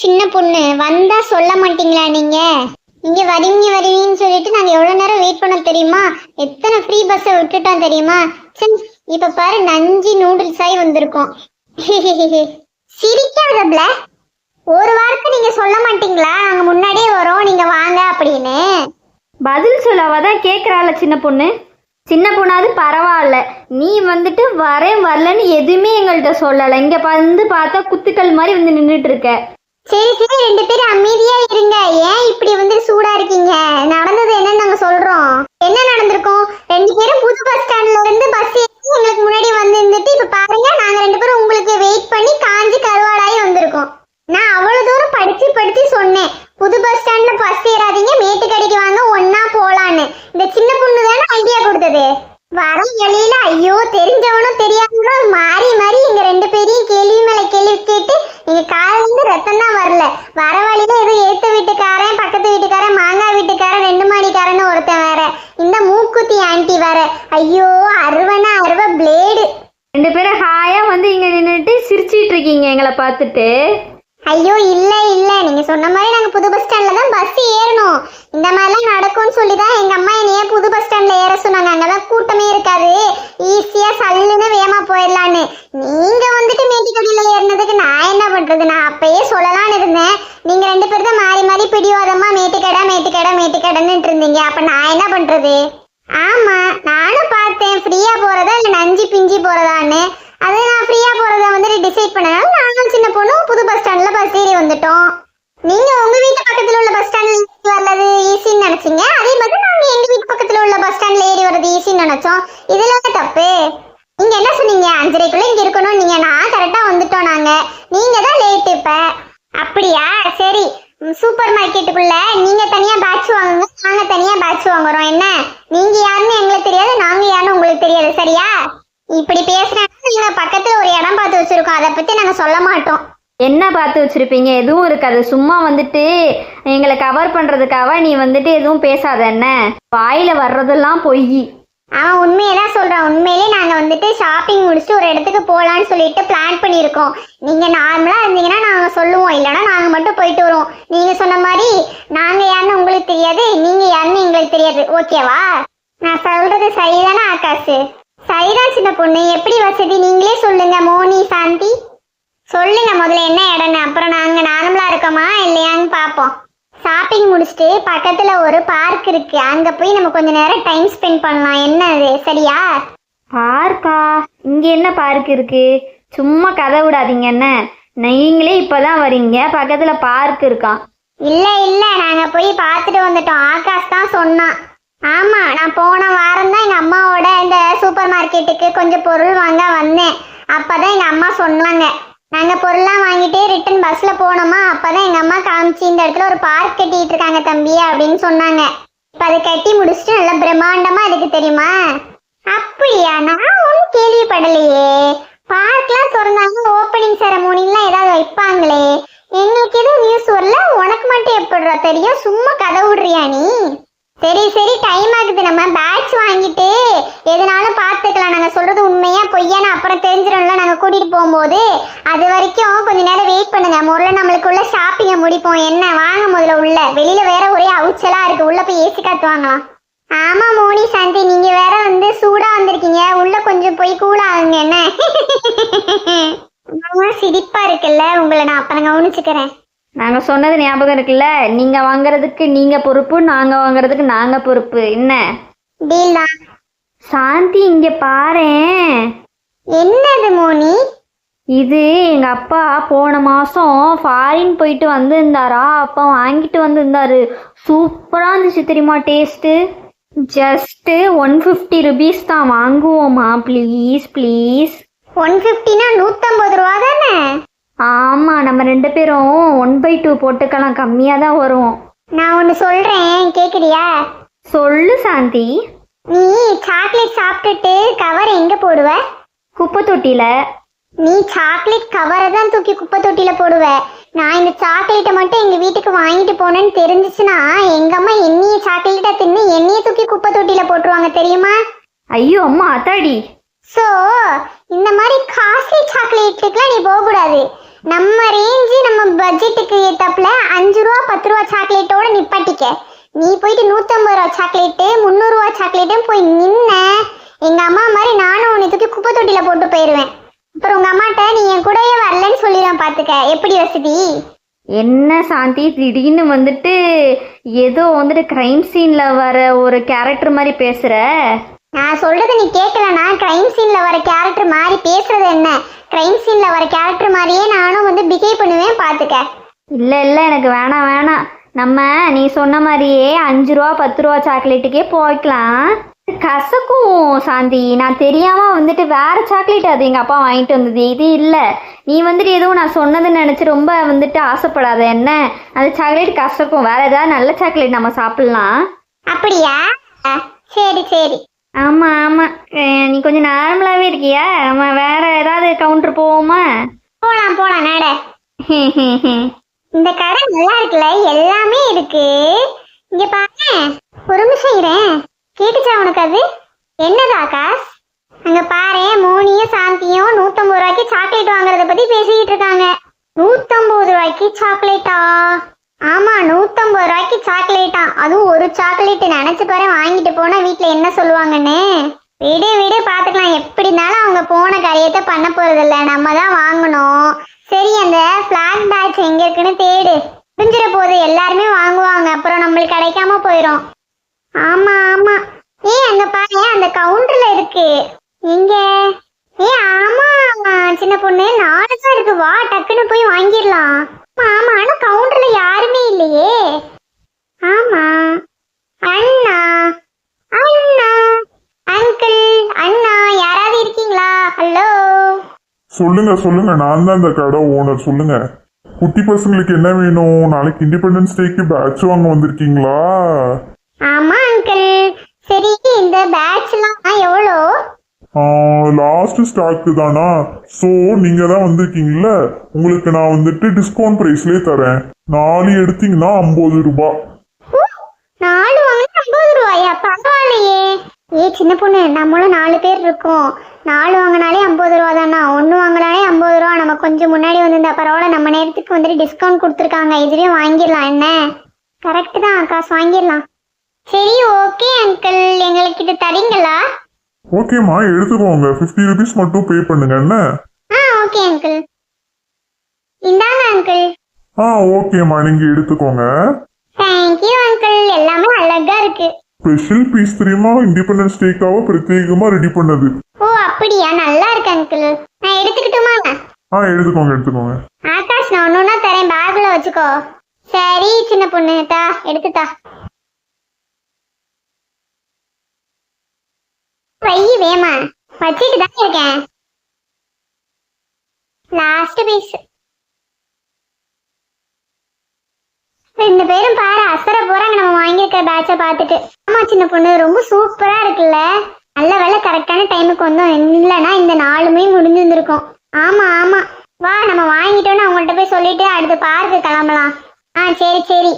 சின்ன பொண்ணு. வந்தா சொல்ல மாட்டீங்களா நீங்க? இங்க வருவீங்க வருவீங்கன்னு சொல்லிட்டு நாங்க எவ்வளவு நேரம் வெயிட் பண்ண தெரியுமா? எத்தனை ஃப்ரீ பஸ்ஸை விட்டுட்டோம் தெரியுமா? சரி இப்ப பாரு நஞ்சி நூடுல்ஸ் ஆகி வந்திருக்கோம். சிரிக்காதப்ல ஒரு வாரத்தை நீங்க சொல்ல மாட்டீங்களா? நாங்க முன்னாடியே வரோம் நீங்க வாங்க அப்படின்னு. பதில் சொல்ல அவ கேட்குறாள் சின்ன பொண்ணு. சின்ன பொண்ணாவது பரவாயில்ல. நீ வந்துட்டு வரேன் வரலன்னு எதுவுமே எங்கள்கிட்ட சொல்லலை. இங்கே வந்து பார்த்தா குத்துக்கள் மாதிரி வந்து நின்றுட்டு இருக்க. சரி சரி ரெண்டு பேரும் அமைதியா இருங்க. ஏன் இப்படி வந்து சூடா இருக்கீங்க? நடந்தது என்னன்னு நாங்க சொல்றோம். என்ன நடந்திருக்கும்? ரெண்டு பேரும் புது பஸ் ஸ்டாண்ட்ல இருந்து பஸ் ஏறி எங்களுக்கு முன்னாடி வந்து இருந்துட்டு இப்ப பாருங்க நாங்க ரெண்டு பேரும் உங்களுக்கு வெயிட் பண்ணி காஞ்சி கருவாடாயி வந்திருக்கோம் நான் அவ்வளவு தூரம் படிச்சு படிச்சு சொன்னேன் புது பஸ் ஸ்டாண்ட்ல பஸ் ஏறாதீங்க மேட்டுக்கடைக்கு வாங்க ஒன்னா போலான்னு இந்த சின்ன பொண்ணு தானே ஐடியா கொடுத்தது வர வழியில ஐயோ தெரிஞ்சவனும் தெரியாதவனும் மாறி மாறி எங்க ரெண்டு பேரையும் கேள்வி மேல கேள்வி கேட்டு எங்க காலில இருந்து ரத்தம் தான் வரல வர வழியில ஏதோ ஏத்த வீட்டுக்காரன் பக்கத்து வீட்டுக்காரன் மாங்காய் வீட்டுக்காரன் ரெண்டு மாடிக்காரன்னு ஒருத்தன் வேற இந்த வேற ஐயோ அருவனா அருவ பிளேடு ரெண்டு பேரும் ஹாயாக வந்து இங்கே நின்றுட்டு சிரிச்சிட்டு இருக்கீங்க எங்களை பார்த்துட்டு. ஐயோ இல்ல இல்ல. நீங்க சொன்ன மாதிரி நாங்க புது பஸ் ஸ்டாண்ட்ல தான் பஸ் ஏறணும். இந்த மாதிரிலாம் நடக்கும்னு சொல்லி தான் எங்க அம்மா என்னைய புது பஸ் ஸ்டாண்ட்ல ஏற சொன்னாங்க. அங்கதான் கூட்டமே இருக்காது. ஈஸியா சல்லுன்னு வேகமா போயிடலான்னு. நீங்க வந்துட்டு மேட்டிக்கடியில ஏறினதுக்கு நான் என்ன பண்றது? நான் அப்பயே சொல்லலாம்னு இருந்தேன். நீங்க ரெண்டு பேரும் தான் மாறி மாறி பிடிவாதமா மேட்டுக்கடை மேட்டுக்கடை மேட்டுக்கடைன்னு இருந்தீங்க. அப்ப நான் என்ன பண்றது? ஆமா நானும் பார்த்தேன். ஃப்ரீயா போறதா இல்ல நஞ்சு பிஞ்சி போறதான்னு. அது நான் ஃப்ரீயா போறத வந்துட்டு டிசைட் பண்ணனால நானும் சின்ன பொண்ணும் புது பஸ் ஸ்டாண்ட்ல பஸ் ஏறி வந்துட்டோம். நீங்க உங்க வீட்டு பக்கத்துல உள்ள பஸ் ஸ்டாண்ட்ல வர்றது ஈஸின்னு நினைச்சீங்க? அதே மாதிரி நாங்க எங்க வீட்டு பக்கத்துல உள்ள பஸ் ஸ்டாண்ட்ல ஏறி வர்றது ஈஸின்னு நினைச்சோம். இதுல தான் தப்பு. நீங்க என்ன சொன்னீங்க? அஞ்சரைக்குள்ள இங்க இருக்கணும். நீங்க நான் கரெக்டா வந்துட்டோம் நாங்க. நீங்க தான் லேட் இப்ப. அப்படியா? சரி. சூப்பர் மார்க்கெட்டுக்குள்ள நீங்க தனியா பேட்ச் வாங்குங்க நாங்க தனியா பேட்ச் வாங்குறோம். என்ன? நீங்க யாருன்னு எங்களுக்கு தெரியாது நாங்க யாருன்னு உங்களுக்கு தெரியாது சரியா? இப்படி பேசுறாங்க நாங்க பக்கத்துல ஒரு இடம் பார்த்து வச்சிருக்கோம். அதை பத்தி நாங்க சொல்ல மாட்டோம். என்ன பார்த்து வச்சிருப்பீங்க? எதுவும் இருக்காது. சும்மா வந்துட்டு எங்களை கவர் பண்ணுறதுக்காக நீ வந்துட்டு எதுவும் பேசாத என்ன? வாயில் வர்றதெல்லாம் பொய். அவன் உண்மையதான் சொல்றான். உண்மையிலே நாங்க வந்துட்டு ஷாப்பிங் முடிச்சுட்டு ஒரு இடத்துக்கு போலான்னு சொல்லிட்டு பிளான் பண்ணியிருக்கோம். நீங்க நார்மலா இருந்தீங்கன்னா நாங்க சொல்லுவோம். இல்லைன்னா நாங்க மட்டும் போயிட்டு வருவோம். நீங்க சொன்ன மாதிரி நாங்க யாருன்னு உங்களுக்கு தெரியாது. நீங்க யாருன்னு எங்களுக்கு தெரியாது. ஓகேவா நான் சொல்றது சரிதானே ஆகாஷ்? சரிதான் சின்ன பொண்ணு. எப்படி வசதி? நீங்களே சொல்லுங்க. மோனி சாந்தி. சொல்லுங்க முதல்ல என்ன இடம்னு. அப்புறம் நாங்க நார்மலா இருக்கோமா? இல்லையான்னு பார்ப்போம். ஷாப்பிங் முடிச்சுட்டு பக்கத்துல ஒரு பார்க் இருக்கு. அங்க போய் நம்ம கொஞ்ச நேரம் டைம் ஸ்பெண்ட் பண்ணலாம். என்ன அது சரியா? பார்க்கா இங்கே என்ன பார்க் இருக்கு? சும்மா கதை விடாதீங்க என்ன? நீங்களே இப்போதான் வரீங்க. பக்கத்தில் பார்க் இருக்கான் இல்ல இல்ல. நாங்க போய் பார்த்துட்டு வந்துட்டோம். ஆகாஷ் தான் சொன்னான். ஆமா நான் போன வாரம் தான் எங்க அம்மாவோட இந்த சூப்பர் மார்க்கெட்டுக்கு கொஞ்சம் பொருள் வாங்க வந்தேன். அப்பதான் எங்க அம்மா சொன்னாங்க. நாங்க பொருள்லாம் வாங்கிட்டு ரிட்டன் பஸ்ல போனோமா அப்பதான் எங்க அம்மா காமிச்சு இந்த இடத்துல ஒரு பார்க் கட்டிட்டு இருக்காங்க தம்பி அப்படின்னு சொன்னாங்க. இப்போ அதை கட்டி முடிச்சுட்டு நல்லா பிரம்மாண்டமா இருக்கு தெரியுமா? அப்படியா? நான் ஒன்றும் கேள்விப்படலையே. பார்க்லாம் திறந்தாங்க ஓப்பனிங் செரமோனிலாம் ஏதாவது வைப்பாங்களே. எங்களுக்கு எதுவும் நியூஸ் வரல? உனக்கு மட்டும் எப்படிடா தெரியும்? சும்மா கதை விடுறியா நீ? சரி சரி நம்ம பேட்ச் வாங்கிட்டு எதுனாலும் பார்த்துக்கலாம் நாங்கள் சொல்றது உண்மையா பொய்யான்னு அப்புறம் தெரிஞ்சிடும்ல நாங்கள் கூட்டிட்டு போகும்போது. அது வரைக்கும் கொஞ்ச நேரம் வெயிட் பண்ணுங்க. முதல்ல நம்மளுக்குள்ள ஷாப்பிங்கை முடிப்போம். என்ன வாங்க முதல்ல உள்ள. வெளியில வேற ஒரே அவுச்சலா இருக்கு. உள்ள போய் ஏசி காத்து வாங்கலாம். ஆமா மோனி சாந்தி நீங்க வேற வந்து சூடா வந்திருக்கீங்க. உள்ள கொஞ்சம் போய் கூலாகுங்க என்ன? சிரிப்பாக இருக்குல்ல. உங்களை நான் அப்புறம் கவனிச்சுக்கிறேன். நாங்கள் சொன்னது ஞாபகம் இருக்குல்ல? நீங்கள் வாங்குறதுக்கு நீங்கள் பொறுப்பு நாங்கள் வாங்குறதுக்கு நாங்கள் பொறுப்பு. என்ன? டீல் சாந்தி இங்கே பாரேன் என்னது மோனி? இது எங்கள் அப்பா போன மாதம் ஃபாரின் போயிட்டு வந்திருந்தாரா? அப்போ வாங்கிட்டு வந்திருந்தாரு. சூப்பராக இருந்துச்சு தெரியுமா taste just one fifty rupees தான் வாங்குவோமா ப்ளீஸ் ப்ளீஸ் ஒன் ஃபிஃப்டினா நூத்தம்பது ரூபா தானே? ஆமாம் நம்ம ரெண்டு பேரும் ஒன் பை டூ போட்டுக்கலாம். கம்மியாக தான் வரும். நான் ஒன்று சொல்றேன் கேக்குறியா? சொல்லு சாந்தி. நீ சாக்லேட் சாப்பிட்டுட்டு கவர் எங்க போடுவ? குப்பை தொட்டியில் நீ சாக்லேட் கவரை தான் தூக்கி குப்பை தொட்டியில போடுவ. நான் இந்த சாக்லேட்டை மட்டும் எங்க வீட்டுக்கு வாங்கிட்டு போனேன்னு தெரிஞ்சுச்சுன்னா எங்க அம்மா என்னைய சாக்லேட்டை தின்னு என்னைய தூக்கி குப்பை தொட்டியில போட்டுருவாங்க தெரியுமா? ஐயோ அம்மா அத்தாடி ஸோ இந்த மாதிரி காஸ்ட்லி சாக்லேட்டுக்குலாம் நீ போகக்கூடாது. நம்ம ரேஞ்சு நம்ம பட்ஜெட்டுக்கு ஏற்றப்பில் அஞ்சு ரூபா பத்து ரூபா சாக்லேட்டோட நிப்பாட்டிக்க. நீ போயிட்டு நூற்றம்பது ரூபா சாக்லேட்டு முந்நூறுரூவா சாக்லேட்டும் போய் நின்ன எங்கள் அம்மா மாதிரி நானும் உன்னை தூக்கி குப்பை தொட்டியில் போட்டு போயிடுவேன் அப்புறம் உங்கள் அம்மாட்ட நீ என் கூடயே வரலன்னு சொல்லிடுவேன் பார்த்துக்க எப்படி வசதி? என்ன சாந்தி திடீர்னு வந்துட்டு ஏதோ வந்துட்டு கிரைம் சீனில் வர ஒரு கேரக்டர் மாதிரி பேசுகிற நான் சொல்றது நீ கேட்கலனா கிரைம் சீன்ல வர கேரக்டர் மாதிரி பேசுறது என்ன? கிரைம் சீன்ல வர கேரக்டர் மாதிரியே நானும் வந்து பிஹேவ் பண்ணுவேன் பாத்துக்க. இல்ல இல்ல எனக்கு வேணாம் வேணாம். நம்ம நீ சொன்ன மாதிரியே அஞ்சு ரூபா பத்து ரூபா சாக்லேட்டுக்கே போய்க்கலாம். கசக்கும் சாந்தி. நான் தெரியாம வந்துட்டு வேற சாக்லேட் அது எங்க அப்பா வாங்கிட்டு வந்தது. இது இல்ல. நீ வந்துட்டு எதுவும் நான் சொன்னதுன்னு நினைச்சு ரொம்ப வந்துட்டு ஆசைப்படாத. என்ன? அந்த சாக்லேட் கசக்கும். வேற ஏதாவது நல்ல சாக்லேட் நம்ம சாப்பிடலாம். அப்படியா? சரி சரி. ஆமா ஆமா. நீ கொஞ்சம் நார்மலாவே இருக்கியா? நம்ம வேற ஏதாவது கவுண்டர் போவோமா? போலாம் போலாம் நட. இந்த கடை நல்லா இருக்குல்ல? எல்லாமே இருக்கு. இங்க பாரு. ஒரு நிமிஷம் கேட்டுச்சா உனக்கு அது? என்னது ஆகாஷ்? அங்க பாரு மோனியும் சாந்தியும் நூத்தம்பது ரூபாய்க்கு சாக்லேட் வாங்குறத பத்தி பேசிக்கிட்டு இருக்காங்க. நூத்தம்பது ரூபாய்க்கு சாக்லேட்டா ஆமா நூத்தம்பது ரூபாய்க்கு சாக்லேட்டா அதுவும் ஒரு சாக்லேட் நினைச்சு பாரு வாங்கிட்டு போனா வீட்டுல என்ன சொல்லுவாங்கன்னு? விடு விடு பாத்துக்கலாம். எப்படி இருந்தாலும் அவங்க போன காரியத்தை பண்ண போறது இல்ல நம்ம தான் வாங்கணும். சரி அந்த பிளாக் பேட்ச் எங்க இருக்குன்னு தேடு. புரிஞ்சிட போகுது எல்லாருமே வாங்குவாங்க. அப்புறம் நம்மளுக்கு கிடைக்காம போயிடும் ஆமா ஆமா. ஏய் அங்க பாரு அந்த கவுண்டர்ல இருக்கு. எங்க? ஏ ஆமா. சின்ன பொண்ணு நாலு தான் இருக்கு. வா டக்குன்னு போய் வாங்கிடலாம். ஆமா ஆனா கவுண்டர்ல யாருமே இல்லையே. ஆமா. அண்ணா. அண்ணா. அங்கிள் அண்ணா யாராவது இருக்கீங்களா? ஹலோ சொல்லுங்க சொல்லுங்க. நான் தான் இந்த கடை ஓனர் சொல்லுங்க. குட்டி பசங்களுக்கு என்ன வேணும்? நாளைக்கு இண்டிபெண்டன்ஸ் டேக்கு பேட்ச் வாங்க வந்திருக்கீங்களா? ஆமா அங்கிள் சரி இந்த பேட்ச்லாம் எவ்வளோ? லாஸ்ட் ஸ்டாக்கு தானா? ஸோ நீங்கள் தான் வந்திருக்கீங்கள உங்களுக்கு நான் வந்துட்டு டிஸ்கவுண்ட் ப்ரைஸ்லேயே தரேன். நாலு எடுத்தீங்கன்னா ஐம்பது ரூபாய் நாலு வாங்கினா ஐம்பது ரூபாயா? பரவாயில்லையே. ஏ சின்ன பொண்ணு நம்மளும் நாலு பேர் இருக்கோம். நாலு வாங்கினாலே ஐம்பது ரூபா தானா? ஒன்று வாங்கினாலே ஐம்பது ரூபா. நம்ம கொஞ்சம் முன்னாடி வந்திருந்தா பரவாயில்ல. நம்ம நேரத்துக்கு வந்துட்டு டிஸ்கவுண்ட் கொடுத்துருக்காங்க. இதுவே வாங்கிடலாம். என்ன? கரெக்டு தான் காசு வாங்கிடலாம். சரி ஓகே அங்கிள் எங்களுக்கு இது தரீங்களா? ஓகேம்மா எடுத்துக்கோங்க. ஃபிஃப்டி ருபீஸ் மட்டும் பே பண்ணுங்க என்ன? ஆ ஓகே அங்கிள் இந்தாங்க அங்கிள் ஆ ஓகேம்மா நீங்க எடுத்துக்கோங்க. தேங்க்யூ அங்கிள் எல்லாமே அழகா இருக்கு. ஸ்பெஷல் பீஸ் தெரியுமா? இண்டிபெண்டன்ஸ் டேக்காக பிரத்யேகமாக ரெடி பண்ணது. ஓ அப்படியா? நல்லா இருக்கு அங்கிள் நான் எடுத்துக்கிட்டுமா? ஆ எடுத்துக்கோங்க எடுத்துக்கோங்க. ஆகாஷ் நான் ஒன்னொன்னா தரேன். பேக்ல வச்சுக்கோ. சரி சின்ன பொண்ணு. தா எடுத்துட்டா வை வேமா வச்சுட்டு தான் இருக்கேன். லாஸ்ட் பீஸ் ரெண்டு பேரும் பாரு அசர போறாங்க. நம்ம வாங்கியிருக்கிற பேட்சை பார்த்துட்டு. ஆமா சின்ன பொண்ணு ரொம்ப சூப்பரா இருக்குல்ல? நல்ல வேலை கரெக்டான டைமுக்கு வந்தோம். இல்லைன்னா இந்த நாலுமே முடிஞ்சிருந்திருக்கும். ஆமா ஆமா. வா நம்ம வாங்கிட்டோம்னு அவங்கள்ட்ட போய் சொல்லிட்டு அடுத்து பார்க்கு கிளம்பலாம். ஆ சரி சரி.